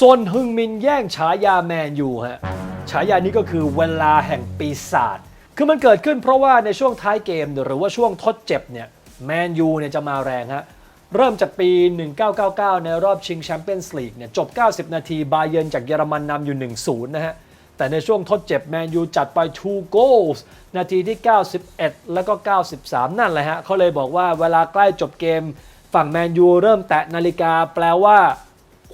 ซนฮึงมินแย่งฉายาแมนยูฮะฉายานี้ก็คือเวลาแห่งปีศาจคือมันเกิดขึ้นเพราะว่าในช่วงท้ายเกมหรือว่าช่วงทดเจ็บเนี่ยแมนยูเนี่ยจะมาแรงฮะเริ่มจากปี 1999 ในรอบชิงแชมเปี้ยนส์ลีกเนี่ยจบ 90 นาที บาเยนจากเยอรมันนำอยู่ 1-0 นะฮะ แต่ในช่วงทดเจ็บแมนยูจัดไป 2 goals นาทีที่ 91 แล้วก็ 93 นั่นแหละฮะเขาเลยบอกว่าเวลาใกล้จบเกม ฝั่งแมนยูเริ่มแตะนาฬิกาแปลว่า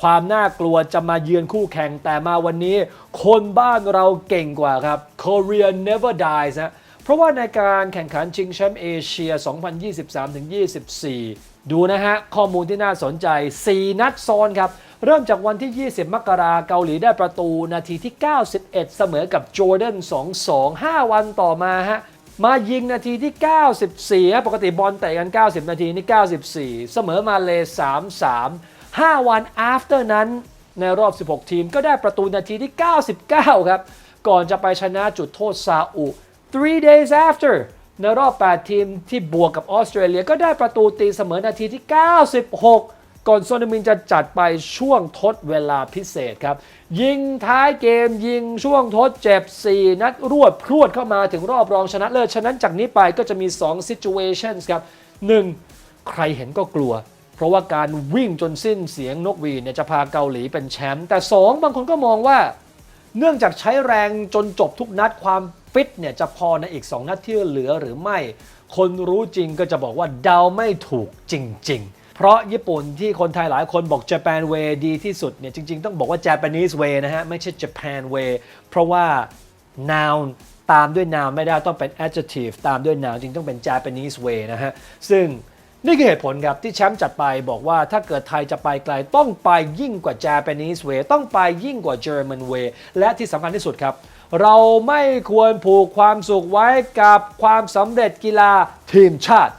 ความน่ากลัวจะมาเยือนคู่แข่งแต่มาวันนี้ คนบ้านเราเก่งกว่าครับ Korea never dies นะเพราะว่าในการแข่งขันชิงแชมป์เอเชีย 2023-24 ดูนะฮะ ข้อมูลที่น่าสนใจ 4 นัดซ้อนครับ เริ่มจากวันที่ 20 มกราเกาหลีได้ประตูนาทีที่ 91 เสมอกับจอร์แดน 2-2 5 วันต่อมาฮะมายิงนาทีที่ 94 ปกติบอลเตะกัน 90 นาทีนี่ 94 เสมอมาเล 3-3 5 วัน after นั้นในรอบ 16 ทีมก็ได้ประตูนาทีที่ 99 ครับ ก่อนจะไปชนะจุดโทษซาอุ three days after ในรอบ 8 ทีมที่บวกกับออสเตรเลียก็ได้ประตูตีเสมอนาทีที่ 96 ก่อนโซนามินจะจัดไปช่วงทดเวลาพิเศษครับ ยิงท้ายเกมยิงช่วงทดเจ็บ 4 นัดรวดพรวดเข้ามาถึงรอบรองชนะเลิศฉะนั้นจากนี้ไปก็จะมี 2 situations ครับ 1. ใครเห็นก็กลัว เพราะว่าการวิ่งจนสิ้นเสียงนกหวีดเนี่ยจะพาเกาหลีเป็นแชมป์แต่ 2 บางคนก็มองว่า เนื่องจากใช้แรงจนจบทุกนัดความฟิตเนี่ยจะพอในอีก 2 นัดที่เหลือหรือไม่ คนรู้จริงก็จะบอกว่าเดาไม่ถูกจริง ๆ เพราะญี่ปุ่นที่คนไทยหลายคนบอก Japan way ดีที่สุดเนี่ยจริง ๆ ต้องบอกว่า Japanese way นะฮะไม่ใช่ Japan way เพราะว่า noun ตามด้วย noun ไม่ได้ต้องเป็น adjective ตามด้วย noun จริงต้องเป็น Japanese way นะฮะ ซึ่ง นี่คือเหตุผลครับที่แชมป์จัดไปบอกว่าถ้าเกิดไทยจะไปไกลต้องไปยิ่งกว่า Japanese way ต้องไปยิ่งกว่า German way และที่สำคัญที่สุดครับ เราไม่ควรผูกความสุขไว้กับความสำเร็จกีฬาทีมชาติ